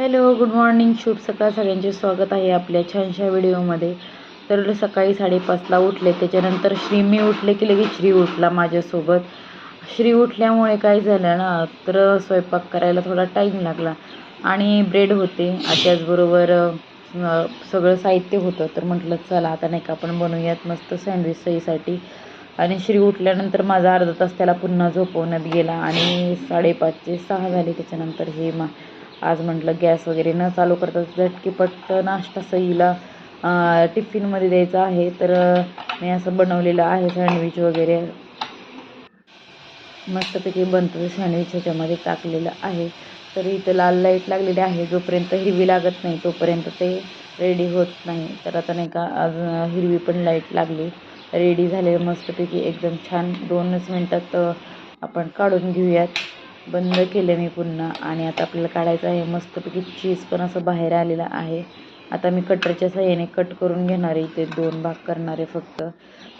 Hello good morning. शुभ सकाळ. सगळ्यांचे स्वागत आहे आपल्या छानशा व्हिडिओमध्ये. तर सकाळी साडेपाचला उठले. त्याच्यानंतर श्री मी उठले की लगेच श्री उठला माझ्यासोबत. श्री उठल्यामुळे काय झालं ना तर स्वयंपाक करायला थोडा टाईम लागला आणि ब्रेड होते. त्याचबरोबर सगळं साहित्य होतं. तर म्हटलं चला आता नाही का आपण बनवूयात मस्त सँडविच सईसाठी आणि श्री उठल्यानंतर माझा अर्धा तास त्याला पुन्हा झोपवण्यात गेला आणि साडेपाचचे सहा झाले. त्याच्यानंतर हे मा आज म्हटलं गॅस वगैरे न चालू करता झटकीपट नाश्ता सईला टिफिनमध्ये द्यायचा आहे. तर मी असं बनवलेलं आहे सँडविच वगैरे. मस्तपैकी बनतं सँडविच ह्याच्यामध्ये टाकलेलं आहे. तर इथं लाल लाइट लागलेली आहे जोपर्यंत हिरवी लागत नाही तोपर्यंत ते रेडी होत नाही. तर आता नाही का आज हिरवी पण लाइट लागली. रेडी झाले मस्तपैकी एकदम छान. दोनच मिनटात आपण काढून घेऊयात. बंद केलं मी पुन्हा. आणि आता आपल्याला काढायचं आहे. मस्तपैकी चीज पण असं बाहेर आलेलं आहे. आता मी कटरच्या साह्याने कट करून घेणार आहे. इथे दोन भाग करणार आहे फक्त.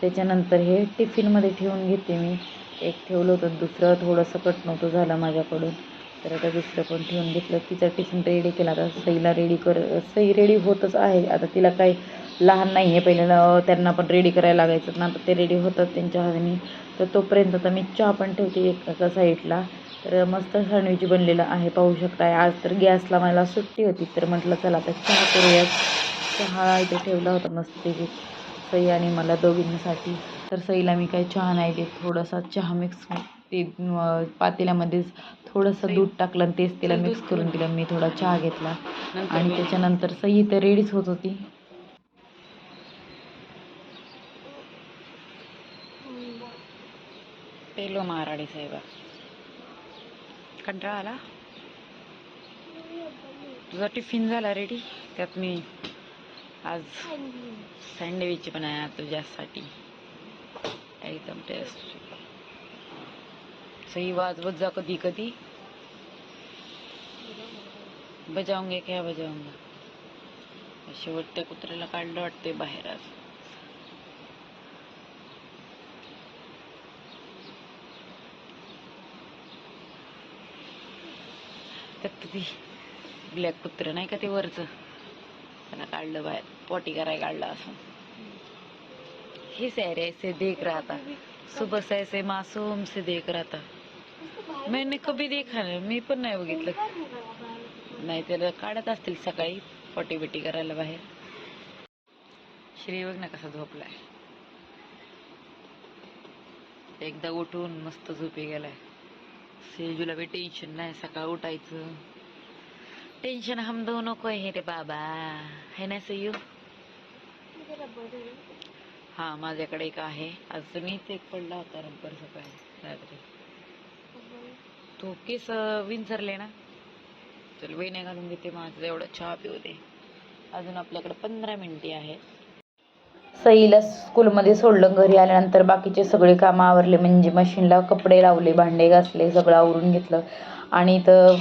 त्याच्यानंतर हे टिफिनमध्ये ठेवून घेते मी. एक ठेवलं होतं. दुसरं थोडंसं कट नव्हतं झालं माझ्याकडून. तर आता दुसरं पण ठेवून घेतलं. तिचा टिफिन रेडी केला. आता सईला रेडी कर सई रेडी होतच आहे. आता तिला काही लहान नाही आहे पहिल्याला त्यांना पण रेडी करायला लागायचं. ना आता ते रेडी होतात त्यांच्या हाताने. तर तोपर्यंत आता मी चहा पण ठेवते एका साईडला तर मस्त सँडविच बनलेलं आहे पाहू शकताय. आज तर गॅसला मला सुट्टी होती तर म्हटलं चला आता चहा करूयात. चहा इथे ठेवला होता मस्तपैकी सई आणि मला दोघींसाठी. तर सईला मी काही चहा नाही देत थोडासा चहा मिक्स ते पातेल्यामध्येच थोडंसं दूध टाकलं आणि तेच तिला मिक्स करून दिलं. मी थोडा चहा घेतला. आणि त्याच्यानंतर सई तर रेडीच होत होती. पेलो महाराडी साहेबा. कंटाळा आला. तुझा टिफिन झाला रेडी त्यात मी आज सँडविच बनाया तुझ्यासाठी. एकदम टेस्ट सही वाजवत जा कधी कधी. बजावंगे क्या बजावंगा शेवटच्या कुत्र्याला काढलं वाटते बाहेर आज. किती ती ब्लॅक कुत्र नाही का ते वरचं? त्याला काढलं बाहेर. पोटी कराय काढलं असं. हे सॅरे ऐसे देख राहता. सुबह से ऐसे मासूम से देख राहता. मैंने कभी देखा नाही. मी पण नाही बघितलं. नाही त्याला काढत असतील सकाळी. पोटी बिटी करायला बाहेर. श्री बघ ना कसा झोपलाय. एकदा उठून मस्त झोपी गेलाय. सेजूला बी टेन्शन नाही सकाळ उठायचं. टेन्शन हम दोनों को है रे बाबा. है ना सयू हा माझ्याकडे एक आहे. आज मी ते एक पडला होता रब्बर सकाळी रात्री. तो केस विंचरले ना? चल वेण्या घालून घेते माझं एवढं चहा पिऊ दे. अजून आपल्याकडे पंधरा मिनिटे आहेत. सईला स्कूलमध्ये सोडलं घरी आल्यानंतर बाकीचे सगळे कामं आवरले. म्हणजे मशीनला कपडे लावले भांडे घासले सगळं आवरून घेतलं. आणि तर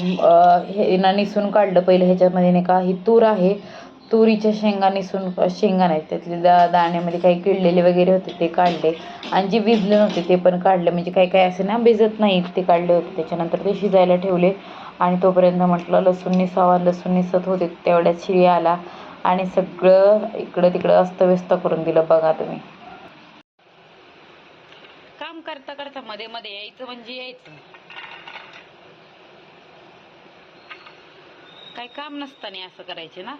हे ना निसून काढलं पहिलं. ह्याच्यामध्ये नाही का ही तूर आहे. तुरीच्या शेंगा निसून शेंगा नाहीत त्यातले दा दाण्यामध्ये काही किडलेले वगैरे होते ते काढले. आणि जे भिजले नव्हते ते पण काढले. म्हणजे काही काही असे ना भिजत नाहीत ते काढले होते. त्याच्यानंतर ते शिजायला ठेवले. आणि तोपर्यंत म्हटलं लसूण निसावा लसूण निसत होते तेवढ्यात शिळी आला. आणि सगळं इकडं तिकडं अस्तव्यस्त करून दिलं बघा तुम्ही. काम करता करता मध्ये मध्ये यायचं म्हणजे यायचं. काही काम नसताना असं करायचे ना.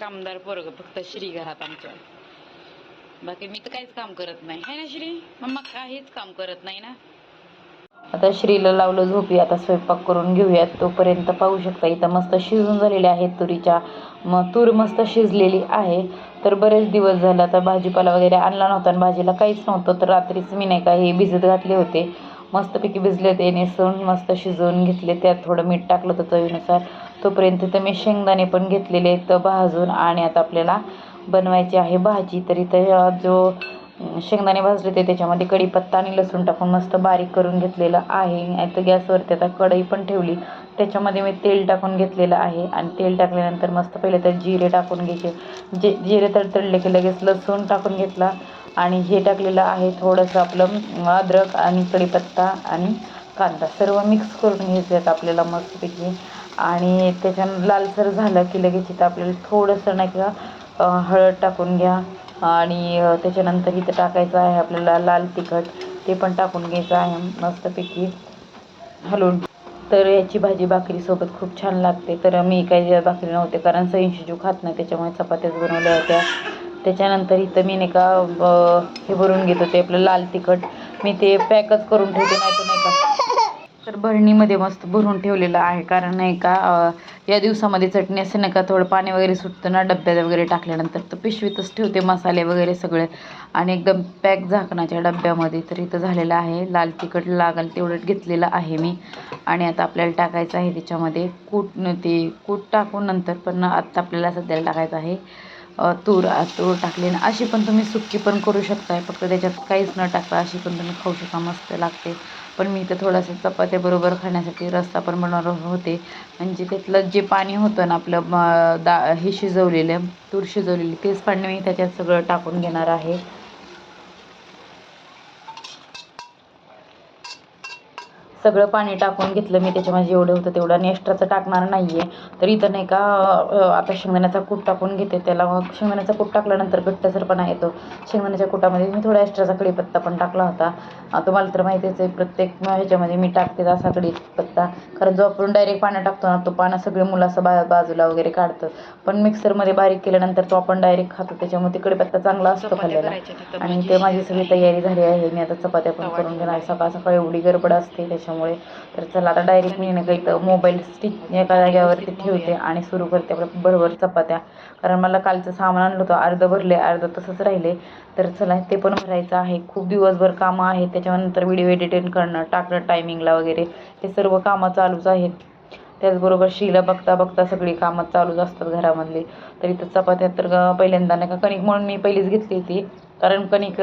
कामदार पोरग फक्त श्री घरात आमच्या बाकी मी तर काहीच काम करत नाही. है ना श्री? मम्मा काहीच काम करत नाही ना. आता श्रीला लावलं झोपी आता स्वयंपाक करून घेऊयात. तोपर्यंत पाहू शकता इथं मस्त शिजून झालेल्या आहेत तुरीच्या. मग तूर मस्त शिजलेली आहे. तर बरेच दिवस झाले आता भाजीपाला वगैरे आणला नव्हता आणि भाजीला काहीच नव्हतं. तर रात्रीच मी नाही का हे भिजत घातले होते. मस्तपैकी भिजले ते नेसून मस्त शिजवून घेतले. त्यात थोडं मीठ टाकलं होतं चवीनुसार. तोपर्यंत तर मी शेंगदाणे पण घेतलेले आहेत भाजून. आणि आता आपल्याला बनवायची आहे भाजी. तर इथं जो शेंगदाणे भाजले ते त्याच्यामध्ये कढीपत्ता आणि लसूण टाकून मस्त बारीक करून घेतलेलं आहे. आता तर गॅसवरती आता कढई पण ठेवली. त्याच्यामध्ये मी तेल टाकून घेतलेलं आहे. आणि तेल टाकल्यानंतर मस्त पहिले तर जिरे टाकून घ्यायचे. जे जिरे तडतडले की लगेच लसूण टाकून घेतला. आणि हे टाकलेलं आहे थोडंसं आपलं अद्रक आणि कढीपत्ता आणि कांदा. सर्व मिक्स करून घ्यायचं आपल्याला मस्तपैकी. आणि त्याच्यानं लालसर झालं की लगेच इथं आपल्याला थोडंसं नाही का हळद टाकून घ्या. आणि त्याच्यानंतर इथं टाकायचं आहे आपल्याला लाल तिखट ते पण टाकून घ्यायचं आहे मस्तपैकी. हलवून. तर याची भाजी भाकरीसोबत खूप छान लागते. तर मी काही भाकरी नव्हते कारण सैंशिजू खात नाही त्याच्यामुळे चपात्याच बनवल्या होत्या. त्याच्यानंतर इथं मी नाही का हे भरून घेत होते आपलं लाल तिखट. मी ते पॅकच करून ठेवते नाही तर नाही का तर भरणीमध्ये मस्त भरून ठेवलेलं आहे. कारण नाही का या दिवसामध्ये चटणी असे नाही का थोडं पाणी वगैरे सुटतं ना डब्यात वगैरे टाकल्यानंतर तर पिशवीतच ठेवते मसाले वगैरे सगळे. आणि एकदम पॅक झाकणाच्या डब्यामध्ये तर इथं झालेलं आहे. लाल तिखट लागेल तेवढं घेतलेलं आहे मी. आणि आता आपल्याला टाकायचं आहे त्याच्यामध्ये कूट ते कूट टाकून नंतर पण आत्ता आपल्याला सध्याला टाकायचं आहे. तूर तूर टाकली ना अशी पण तुम्ही सुक्की पण करू शकताय. फक्त त्याच्यात काहीच न टाकता अशी पण तुम्ही खाऊ शकता मस्त लागते. पण मी इथं थोडासा चपात्याबरोबर खाण्यासाठी रस्सा पण बनवणार होते. म्हणजे त्यातलं जे पाणी होतं ना आपलं दा हे शिजवलेलं तूर शिजवलेली तेच पाणी मी त्याच्यात सगळं टाकून घेणार आहे. सगळं पाणी टाकून घेतलं मी त्याच्यामध्ये जेवढं होतं तेवढं. आणि एक्स्ट्राचं टाकणार नाही आहे तर इथं नाही का आता शेंगदाण्याचा कूट टाकून घेते त्याला. मग शेंगदाण्याचा कूट टाकल्यानंतर घट्टसरपणा येतो शेंगदाण्याच्या कुटामध्ये मी थोडा एक्स्ट्राचा कढीपत्ता पण टाकला होता. तुम्हाला तर माहितीच आहे प्रत्येक ह्याच्यामध्ये मी टाकते असा कढीपत्ता कारण जो आपण डायरेक्ट पाण्यात टाकतो ना तो पानं सगळे मुलं असं बा बाजूला वगैरे काढतं. पण मिक्सरमध्ये बारीक केल्यानंतर तो आपण डायरेक्ट खातो. त्याच्यामुळे ते कढीपत्ता चांगला असतो खाल्लेला आणि ते माझी सगळी तयारी झाली आहे. मी आता चपात्या पण करून घेणार. सकाळ सकाळ एवढी गडबड असते त्याच्यामुळे तर चला आता डायरेक्ट मी नाही का इथं मोबाईल स्टिच एका जाग्यावरती ठेवते आणि सुरू करते आपल्या बरोबर चपात्या. कारण मला कालचं सामान आणलं होतं अर्धं भरले अर्धं तसंच राहिले तर चला ते पण भरायचं आहे. खूप दिवसभर कामं आहेत त्याच्यानंतर व्हिडिओ एडिटिंग करणं टाकणं टायमिंगला वगैरे. हे सर्व कामं चालूच आहेत. त्याचबरोबर शिला बघता बघता सगळी कामं चालूच असतात घरामधली. तर इथं चपात्या तर पहिल्यांदा नाही का कणिक म्हणून मी पहिलीच घेतली होती. कारण कणिक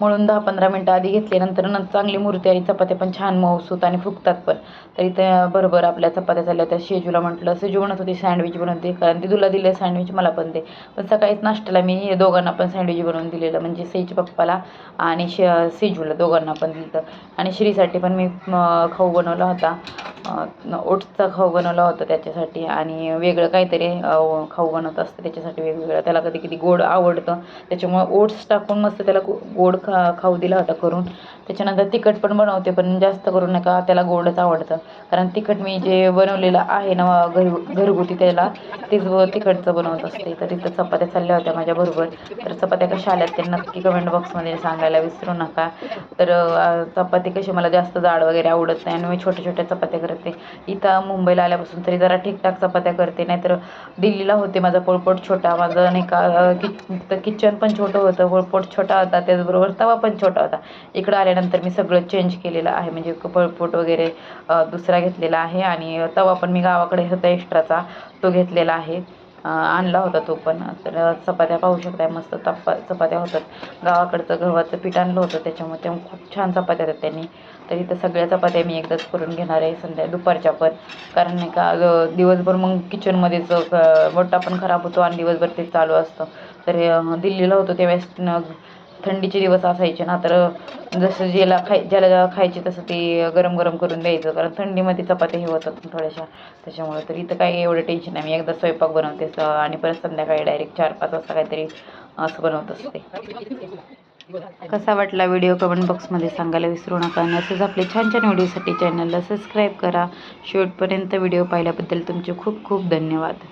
म्हणून दहा पंधरा मिनटं आधी घेतले नंतर नंतर चांगली मूर्ती आणि चपात्या पण छान मऊसूत आणि फुगतात पण. तर इथं बरोबर आपल्या चपात्या झाल्या त्या शेजूला म्हटलं शेजू म्हणत होती सँडविच बनवते कारण ती तुला दिले सँडविच मला पण दे. पण सकाळीच नाश्त्याला मी दोघांना पण सँडविच बनवून दिलेलं म्हणजे सेज पप्पाला आणि श सेजूला दोघांना पण दिलं. आणि श्रीसाठी पण मी खाऊ बनवला होता. ओट्सचा खाऊ बनवला होता त्याच्यासाठी आणि वेगळं काहीतरी खाऊ बनवत असतं त्याच्यासाठी वेगवेगळं. त्याला कधी कधी गोड आवडतं. त्याच्यामुळे ओट्स टाकून मस्त त्याला गोड खा खाऊ दिला होता करून. त्याच्यानंतर तिखट पण बनवते पण जास्त करून नका त्याला गोडच आवडतं. कारण तिखट मी जे बनवलेलं आहे ना घर घरगुती त्याला तेच तिखटचं बनवत असते. तर तिथं चपात्या चालल्या होत्या माझ्याबरोबर. तर चपात्या कशा आल्यात ते नक्की कमेंट बॉक्समध्ये सांगायला विसरू नका. तर चपाती कशी मला जास्त जाड वगैरे आवडत नाही आणि मी छोट्या छोट्या चपात्या करते. इथं मुंबईला आल्यापासून तरी जरा ठीकठाक चपात्या करते. नाहीतर दिल्लीला होते माझा पोळपोट छोटा. माझं नाही का किच किचन पण छोटं होतं. पोळपोट छोटा होता त्याचबरोबर तवा पण छोटा होता. इकडं आल्यानंतर मी सगळं चेंज केलेलं आहे. म्हणजे पळपूट वगैरे दुसरा घेतलेला आहे आणि तवा पण मी गावाकडे होता एक्स्ट्राचा तो घेतलेला आहे. आणला होता तो पण. तर चपात्या पाहू शकताय मस्त तप्पा चपात्या होतात. गावाकडचं गव्हाचं पीठ आणलं होतं त्याच्यामुळे तेव्हा खूप छान चपात्या होत्या त्यांनी. तर इथं सगळ्या चपात्या मी एकदाच करून घेणार आहे संध्या दुपारच्या पण. कारण नाही का दिवसभर मग किचनमध्येच मोठा पण खराब होतो आणि दिवसभर ते चालू असतं. तर दिल्लीला होतो त्यावेळेस न- थंडीचे दिवस असायचे ना तर जसं ज्याला खाय ज्याला खायचे तसं ते गरम गरम करून द्यायचं कारण थंडीमध्ये चपात्या हे होतात थोड्याशा. त्याच्यामुळे तर इथं काही एवढं टेन्शन नाही. मी एकदा स्वयंपाक बनवते आणि परत संध्याकाळी डायरेक्ट चार पाच वाजता काहीतरी असं बनवत असते. कसा वाटला व्हिडिओ कमेंट बॉक्समध्ये सांगायला विसरू नका. आणि आपले छान छान व्हिडिओसाठी चॅनलला सबस्क्राईब करा. शेवटपर्यंत व्हिडिओ पाहिल्याबद्दल तुमचे खूप खूप धन्यवाद.